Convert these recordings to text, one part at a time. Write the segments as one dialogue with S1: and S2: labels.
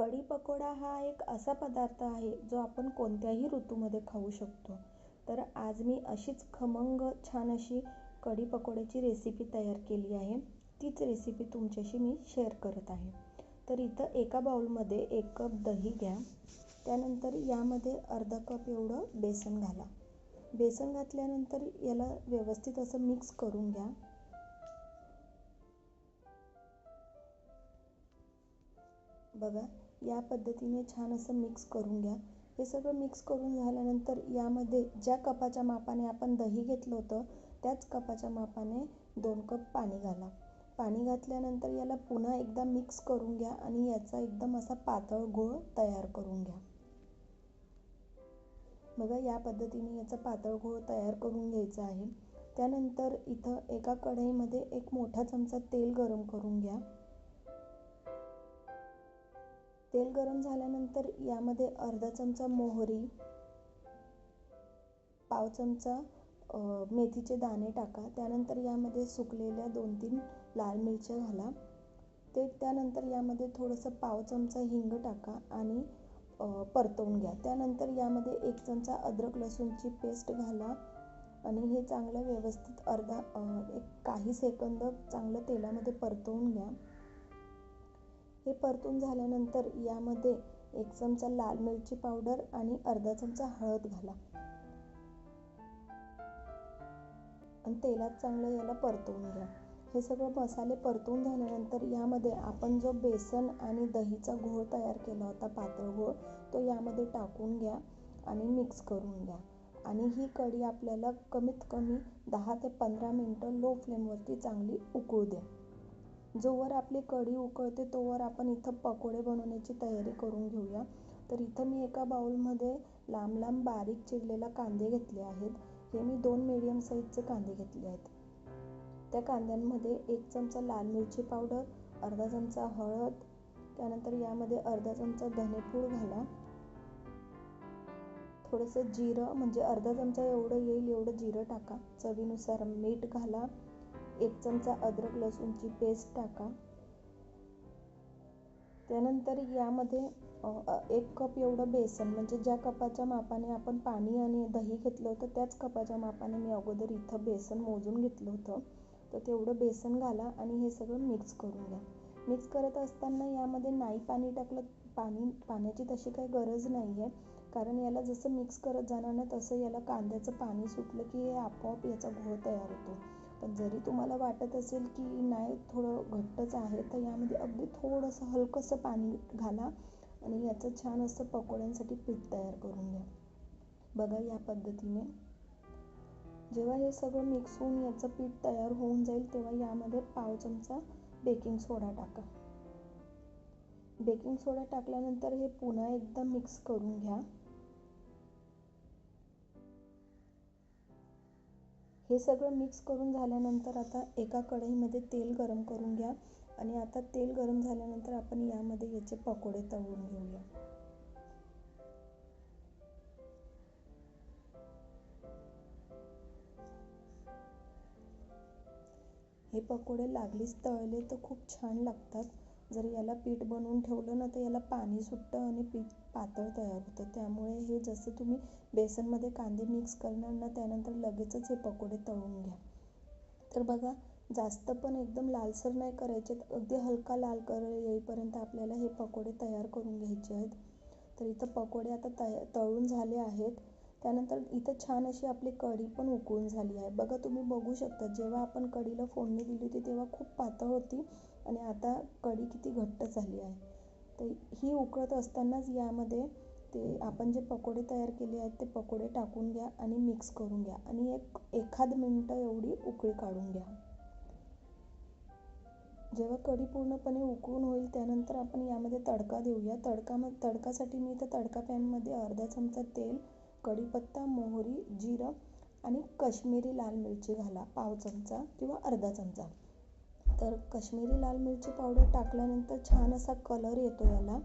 S1: कढी पकोडा हा एक असा पदार्थ आहे जो आपण कोणत्याही ऋतूमध्ये खाऊ शकतो. तर आज मी अशीच खमंग छान अशी कढी पकोड्याची रेसिपी तयार केली आहे. तीच रेसिपी तुमच्याशी मी शेअर करत आहे. तर इथं एका बाउलमध्ये एक कप दही घ्या. त्यानंतर यामध्ये अर्धा कप एवढं बेसन घाला. बेसन घातल्यानंतर याला व्यवस्थित असं मिक्स करून घ्या. बघा या पद्धतीने छान असं मिक्स करून घ्या. हे सगळं मिक्स करून झाल्यानंतर यामध्ये ज्या कपाच्या मापाने आपण दही घेतलं होतं त्याच कपाच्या मापाने दोन कप पाणी घाला. पाणी घातल्यानंतर याला पुन्हा एकदा मिक्स करून घ्या आणि याचा एकदम असा पातळ गोळ तयार करून घ्या. बघा या पद्धतीने याचा पातळ गोळ तयार करून घ्यायचा आहे. त्यानंतर इथं एका कढईमध्ये एक मोठा चमचा तेल गरम करून घ्या. तेल गरम झाल्यानंतर यामध्ये अर्धा चमचा मोहरी पाव चमचा मेथीचे दाणे टाका. त्यानंतर यामध्ये सुकलेल्या दोन तीन लाल मिरच्या घाला. ते त्यानंतर यामध्ये थोडंसं पाव चमचा हिंग टाका आणि परतवून घ्या. त्यानंतर यामध्ये एक चमचा अद्रक लसूणची पेस्ट घाला आणि हे चांगलं व्यवस्थित अर्धा एक काही सेकंद चांगलं तेलामध्ये परतवून घ्या. हे परतून झाल्यानंतर यामध्ये एक चमचा लाल मिरची पावडर आणि अर्धा चमचा हळद घाला. आणि तेलात चांगलं याला परतवून घ्या. हे सगळं मसाले परतून झाल्यानंतर यामध्ये आपण जो बेसन आणि दहीचा घोळ तयार केला होता पातळ घोळ तो यामध्ये टाकून घ्या आणि मिक्स करून घ्या. आणि ही कढी आपल्याला कमीत कमी दहा ते पंधरा मिनटं लो फ्लेमवरती चांगली उकळू द्या. जोवर आपली कढी उकळते तोवर आपण इथं पकोडे बनवण्याची तयारी करून घेऊया. तर इथं मी एका बाउलमध्ये लांब लांब बारीक चिरलेला कांदे घेतले आहेत. हे मी दोन मीडियम साईजचे कांदे घेतले आहेत. त्या कांद्यांमध्ये एक चमचा लाल मिरची पावडर अर्धा चमचा हळद त्यानंतर यामध्ये अर्धा चमचा धनेपूड घाला. थोडंसं जिरं म्हणजे अर्धा चमचा एवढं येईल एवढं जिरं टाका. चवीनुसार मीठ घाला. एक चमचा अद्रक लसूणची पेस्ट टाका. त्यानंतर यामध्ये एक कप एवढं बेसन म्हणजे ज्या कपाच्या मापाने आपण पाणी आणि दही घेतलं होतं त्याच कपाच्या मापाने मी अगोदर इथं बेसन मोजून घेतलं होतं. तर तेवढं बेसन घाला आणि हे सगळं मिक्स करून घ्या. मिक्स करत असताना यामध्ये नाही पाणी टाकलं पाणी पाण्याची तशी काही गरज नाही आहे कारण याला जसं मिक्स करत जाणार ना तसं याला कांद्याचं पाणी सुटलं की हे आपोआप याचा घोळ तयार होतो. पण जरी तुम्हाला वाटत असेल की नाही थोडं घट्टच आहे तर यामध्ये अगदी थोडंसं हलकंसं पाणी घाला आणि याचं छान असं पकोड्यांसाठी पीठ तयार करून घ्या. बघा या पद्धतीने. जेव्हा हे सगळं मिक्स होऊन याचं पीठ तयार होऊन जाईल तेव्हा यामध्ये पाव चमचा बेकिंग सोडा टाका. बेकिंग सोडा टाकल्यानंतर हे पुन्हा एकदा मिक्स करून घ्या. हे सगळं मिक्स करून झाल्यानंतर आता एका कढईमध्ये तेल गरम करून घ्या. आणि आता तेल गरम झाल्यानंतर आपण यामध्ये याचे पकोडे तळून घेऊया. हे पकोडे लागलीच तळले तर खूप छान लागतात. जर याला पीठ बनवून ठेवलं ना तर याला पाणी सुटतं आणि पीठ पातळ तयार होतं. त्यामुळे हे जसं तुम्ही बेसनमध्ये कांदे मिक्स करणार ना त्यानंतर लगेचच हे पकोडे तळून घ्या. तर बघा जास्त पण एकदम लालसर नाही करायचे. अगदी हलका लाल कलर येईपर्यंत आपल्याला हे पकोडे तयार करून घ्यायचे आहेत. तर इथं पकोडे आता तया तळून झाले आहेत. त्यानंतर इथं छान अशी आपली कढी पण उकळून झाली आहे. बघा तुम्ही बघू शकता जेव्हा आपण कढीला फोडणी दिली होती तेव्हा खूप पातळ होती. आणि आता कढी किती घट्ट झाली आहे. तर ही उकळत असतानाच यामध्ये ते आपण जे पकोडे तयार केले आहेत ते पकोडे टाकून घ्या आणि मिक्स करून घ्या. आणि एक एखाद मिनटं एवढी उकळी काढून घ्या. जेव्हा कढी पूर्णपणे उकळून होईल त्यानंतर आपण यामध्ये तडका देऊया. तडका तडकासाठी मी तर तडका पॅनमध्ये अर्धा चमचा तेल कढीपत्ता मोहरी जिरं आणि कश्मीरी लाल मिरची घाला. पाव चमचा किंवा अर्धा चमचा. तर कश्मीरी लाल मिरची पावडर टाकल्यानंतर छान असा कलर येतो याला.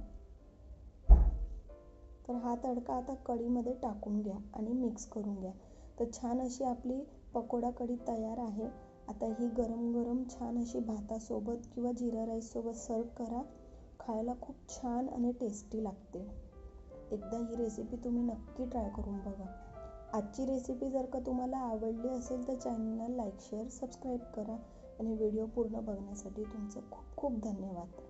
S1: तर हा तडका आता कढीमध्ये टाकून घ्या आणि मिक्स करून घ्या. तर छान अशी आपली पकोडा कढी तयार आहे. आता ही गरम गरम छान अशी भातासोबत किंवा जिरा राईससोबत सर्व करा. खायला खूप छान आणि टेस्टी लागते. एकदा ही रेसिपी तुम्ही नक्की ट्राय करून बघा. आजची रेसिपी जर का तुम्हाला आवडली असेल तर चॅनलला लाईक शेअर सबस्क्राईब करा. आणि व्हिडिओ पूर्ण बघण्यासाठी तुमचं खूप खूप धन्यवाद.